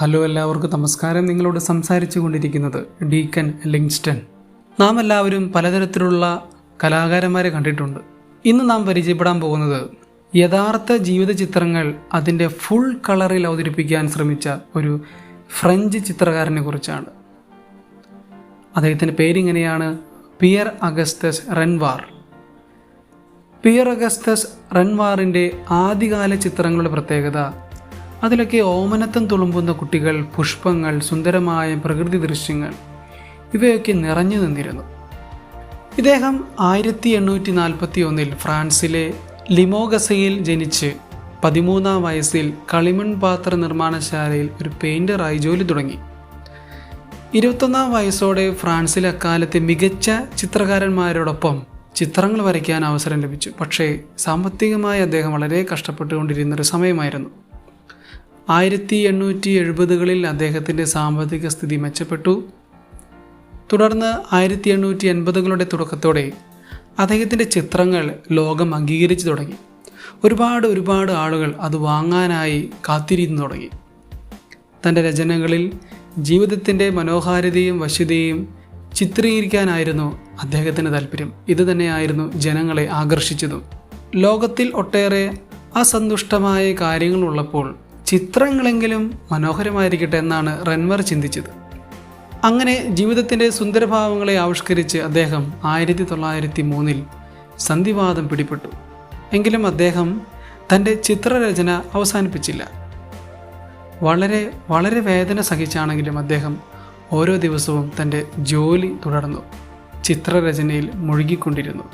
Hello എല്ലാവർക്കും നമസ്കാരം. നിങ്ങളോട് സംസാരിച്ചു കൊണ്ടിരിക്കുന്നത് ഡീക്കൻ ലിങ്സ്റ്റൺ. നാം എല്ലാവരും പലതരത്തിലുള്ള കലാകാരന്മാരെ കണ്ടിട്ടുണ്ട്. ഇന്ന് നാം പരിചയപ്പെടാൻ പോകുന്നത് യഥാർത്ഥ ജീവിത ചിത്രങ്ങൾ അതിന്റെ ഫുൾ കളറിൽ അവതരിപ്പിക്കാൻ ശ്രമിച്ച ഒരു ഫ്രഞ്ച് ചിത്രകാരനെ കുറിച്ചാണ്. അദ്ദേഹത്തിന്റെ പേരിങ്ങനെയാണ് Pierre Auguste Renoir. Pierre Auguste റെൻവാറിന്റെ ആദ്യകാല ചിത്രങ്ങളുടെ പ്രത്യേകത അതിലൊക്കെ ഓമനത്തം തുളുമ്പുന്ന കുട്ടികൾ പുഷ്പങ്ങൾ സുന്ദരമായ പ്രകൃതി ദൃശ്യങ്ങൾ ഇവയൊക്കെ നിറഞ്ഞു നിന്നിരുന്നു. ഇദ്ദേഹം ആയിരത്തി എണ്ണൂറ്റി നാൽപ്പത്തി ഒന്നിൽ ഫ്രാൻസിലെ ലിമോഗസയിൽ ജനിച്ച് പതിമൂന്നാം വയസ്സിൽ കളിമൺ പാത്ര നിർമ്മാണശാലയിൽ ഒരു പെയിന്ററായി ജോലി തുടങ്ങി. ഇരുപത്തൊന്നാം വയസ്സോടെ ഫ്രാൻസിൽ അക്കാലത്തെ മികച്ച ചിത്രകാരന്മാരോടൊപ്പം ചിത്രങ്ങൾ വരയ്ക്കാൻ അവസരം ലഭിച്ചു. പക്ഷേ സാമ്പത്തികമായി അദ്ദേഹം വളരെ കഷ്ടപ്പെട്ടുകൊണ്ടിരുന്ന ഒരു സമയമായിരുന്നു. ആയിരത്തി എണ്ണൂറ്റി എഴുപതുകളിൽ അദ്ദേഹത്തിന്റെ സാമ്പത്തിക സ്ഥിതി മെച്ചപ്പെട്ടു. തുടർന്ന് ആയിരത്തി എണ്ണൂറ്റി എൺപതുകളുടെ തുടക്കത്തോടെ അദ്ദേഹത്തിന്റെ ചിത്രങ്ങൾ ലോകം അംഗീകരിച്ചു തുടങ്ങി. ഒരുപാട് ഒരുപാട് ആളുകൾ അത് വാങ്ങാനായി കാത്തിരുന്നു തുടങ്ങി. തന്റെ രചനകളിൽ ജീവിതത്തിന്റെ മനോഹാരിതയും വശ്യതയും ചിത്രീകരിക്കാനായിരുന്നു അദ്ദേഹത്തിന് താല്പര്യം. ഇത് തന്നെയായിരുന്നു ജനങ്ങളെ ആകർഷിച്ചതും. ലോകത്തിൽ ഒട്ടേറെ അസന്തുഷ്ടമായ കാര്യങ്ങളുള്ളപ്പോൾ ചിത്രങ്ങളെങ്കിലും മനോഹരമായിരിക്കട്ടെ എന്നാണ് റെൻവർ ചിന്തിച്ചത്. അങ്ങനെ ജീവിതത്തിന്റെ സുന്ദരഭാവങ്ങളെ ആവിഷ്കരിച്ച് അദ്ദേഹം ആയിരത്തി തൊള്ളായിരത്തി മൂന്നിൽ സന്ധിവാദം പിടിപെട്ടു എങ്കിലും അദ്ദേഹം തന്റെ ചിത്രരചന അവസാനിപ്പിച്ചില്ല. വളരെ വളരെ വേദന സഹിച്ചാണെങ്കിലും അദ്ദേഹം ഓരോ ദിവസവും തന്റെ ജോലി തുടർന്നു. ചിത്രരചനയിൽ മുഴുകിക്കൊണ്ടിരുന്നു.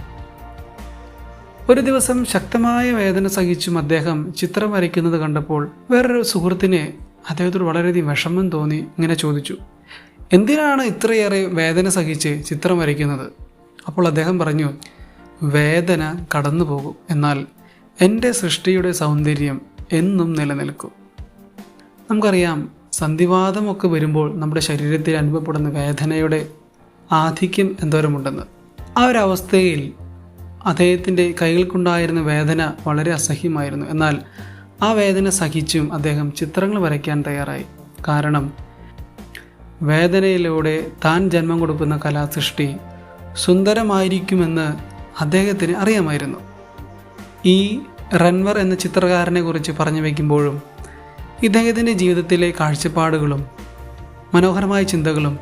ഒരു ദിവസം ശക്തമായ വേദന സഹിച്ചും അദ്ദേഹം ചിത്രം വരയ്ക്കുന്നത് കണ്ടപ്പോൾ വേറൊരു സുഹൃത്തിനെ അദ്ദേഹത്തോട് വളരെയധികം വിഷമം തോന്നി ഇങ്ങനെ ചോദിച്ചു എന്തിനാണ് ഇത്രയേറെ വേദന സഹിച്ച് ചിത്രം വരയ്ക്കുന്നത്? അപ്പോൾ അദ്ദേഹം പറഞ്ഞു വേദന കടന്നു പോകും എന്നാൽ എന്റെ സൃഷ്ടിയുടെ സൗന്ദര്യം എന്നും നിലനിൽക്കും. നമുക്കറിയാം സന്ധിവാദമൊക്കെ വരുമ്പോൾ നമ്മുടെ ശരീരത്തിൽ അനുഭവപ്പെടുന്ന വേദനയുടെ ആധിക്യം എന്തോരമുണ്ടെന്ന്. ആ ഒരു അവസ്ഥയിൽ അദ്ദേഹത്തിന്റെ കൈകൾക്കുണ്ടായിരുന്ന വേദന വളരെ അസഹ്യമായിരുന്നു. എന്നാൽ ആ വേദന സഹിച്ചും അദ്ദേഹം ചിത്രങ്ങൾ വരയ്ക്കാൻ തയ്യാറായി. കാരണം വേദനയിലൂടെ താൻ ജന്മം കൊടുക്കുന്ന കലാസൃഷ്ടി സുന്ദരമായിരിക്കുമെന്ന് അദ്ദേഹത്തിന് അറിയാമായിരുന്നു. ഈ റൺവർ എന്ന ചിത്രകാരനെ കുറിച്ച് പറഞ്ഞു വയ്ക്കുമ്പോഴും ഇദ്ദേഹത്തിന്റെ ജീവിതത്തിലെ കാഴ്ചപ്പാടുകളും മനോഹരമായ ചിന്തകളും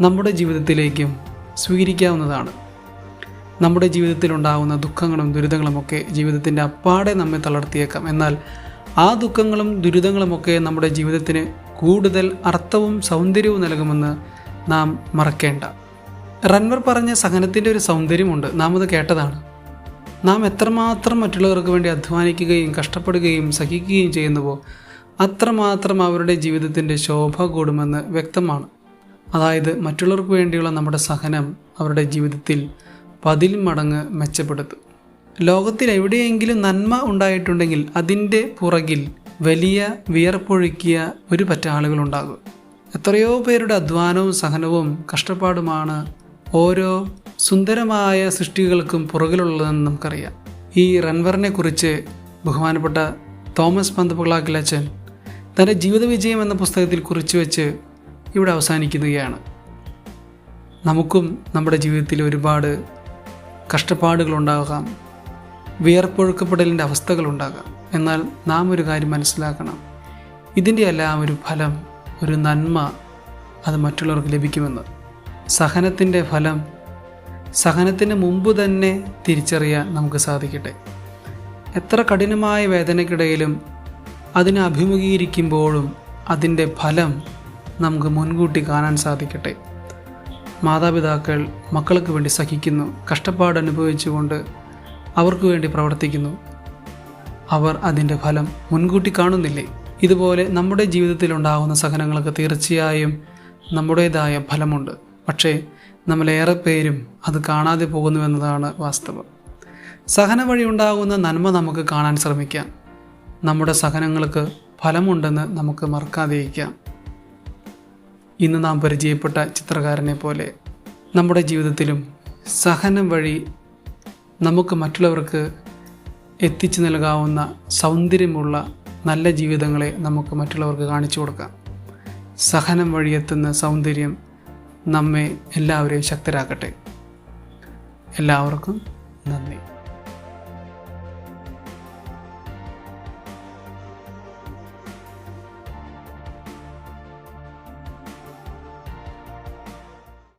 നമ്മുടെ ജീവിതത്തിലേക്കും സ്വീകരിക്കാവുന്നതാണ്. നമ്മുടെ ജീവിതത്തിൽ ഉണ്ടാകുന്ന ദുഃഖങ്ങളും ദുരിതങ്ങളുമൊക്കെ ജീവിതത്തിന്റെ അപ്പാടെ നമ്മെ തളർത്തിയേക്കാം. എന്നാൽ ആ ദുഃഖങ്ങളും ദുരിതങ്ങളുമൊക്കെ നമ്മുടെ ജീവിതത്തിന് കൂടുതൽ അർത്ഥവും സൗന്ദര്യവും നൽകുമെന്ന് നാം മറക്കേണ്ട. റൺവർ പറഞ്ഞ സഹനത്തിന്റെ ഒരു സൗന്ദര്യമുണ്ട്. നാം അത് കേട്ടതാണ്. നാം എത്രമാത്രം മറ്റുള്ളവർക്ക് വേണ്ടി അധ്വാനിക്കുകയും കഷ്ടപ്പെടുകയും സഹിക്കുകയും ചെയ്യുന്നുവോ അത്രമാത്രം അവരുടെ ജീവിതത്തിന്റെ ശോഭ കൂടുമെന്ന് വ്യക്തമാണ്. അതായത് മറ്റുള്ളവർക്ക് വേണ്ടിയുള്ള നമ്മുടെ സഹനം അവരുടെ ജീവിതത്തിൽ പതിൽ മടങ്ങ് മെച്ചപ്പെടുത്തും. ലോകത്തിൽ എവിടെയെങ്കിലും നന്മ ഉണ്ടായിട്ടുണ്ടെങ്കിൽ അതിന്റെ പുറകിൽ വലിയ വിയർപ്പൊഴുക്കിയ ഒരു പറ്റ ആളുകളുണ്ടാകും എത്രയോ പേരുടെ അധ്വാനവും സഹനവും കഷ്ടപ്പാടുമാണ് ഓരോ സുന്ദരമായ സൃഷ്ടികൾക്കും പുറകിലുള്ളതെന്ന് നമുക്കറിയാം. ഈ റൺവറിനെ കുറിച്ച് ബഹുമാനപ്പെട്ട തോമസ് പന്തപിളാക്കിലച്ചൻ തന്റെ ജീവിത വിജയം എന്ന പുസ്തകത്തിൽ കുറിച്ചു വെച്ച് ഇവിടെ അവസാനിക്കുകയാണ്. നമുക്കും നമ്മുടെ ജീവിതത്തിൽ ഒരുപാട് കഷ്ടപ്പാടുകളുണ്ടാകാം വിയർപ്പൊഴുക്കപ്പെടലിന്റെ അവസ്ഥകളുണ്ടാകാം. എന്നാൽ നാം ഒരു കാര്യം മനസ്സിലാക്കണം. ഇതിന്റെ എല്ലാം ഒരു ഫലം ഒരു നന്മ അത് മറ്റുള്ളവർക്ക് ലഭിക്കുമെന്ന്. സഹനത്തിന്റെ ഫലം സഹനത്തിന് മുമ്പ് തന്നെ തിരിച്ചറിയാൻ നമുക്ക് സാധിക്കട്ടെ. എത്ര കഠിനമായ വേദനയ്ക്കിടയിലും അതിനെ അഭിമുഖീകരിക്കുമ്പോഴും അതിന്റെ ഫലം നമുക്ക് മുൻകൂട്ടി കാണാൻ സാധിക്കട്ടെ. മാതാപിതാക്കൾ മക്കൾക്ക് വേണ്ടി സഹിക്കുന്നു കഷ്ടപ്പാട് അനുഭവിച്ചുകൊണ്ട് അവർക്ക് വേണ്ടി പ്രവർത്തിക്കുന്നു. അവർ അതിന്റെ ഫലം മുൻകൂട്ടി കാണുന്നില്ലേ? ഇതുപോലെ നമ്മുടെ ജീവിതത്തിൽ ഉണ്ടാകുന്ന സഹനങ്ങൾക്ക് തീർച്ചയായും നമ്മുടേതായ ഫലമുണ്ട്. പക്ഷേ നമ്മളേറെ പേരും അത് കാണാതെ പോകുന്നുവെന്നതാണ് വാസ്തവം. സഹന വഴി ഉണ്ടാകുന്ന നന്മ നമുക്ക് കാണാൻ ശ്രമിക്കാം. നമ്മുടെ സഹനങ്ങൾക്ക് ഫലമുണ്ടെന്ന് നമുക്ക് മറക്കാതെയിരിക്കാം. ഇന്ന് നാം പരിചയപ്പെട്ട ചിത്രകാരനെ പോലെ നമ്മുടെ ജീവിതത്തിലും സഹനം വഴി നമുക്ക് മറ്റുള്ളവർക്ക് എത്തിച്ചു നൽകാവുന്ന സൗന്ദര്യമുള്ള നല്ല ജീവിതങ്ങളെ നമുക്ക് മറ്റുള്ളവർക്ക് കാണിച്ചു കൊടുക്കാം. സഹനം വഴി എത്തുന്ന സൗന്ദര്യം നമ്മെ എല്ലാവരെയും ശക്തരാക്കട്ടെ. എല്ലാവർക്കും നന്ദി.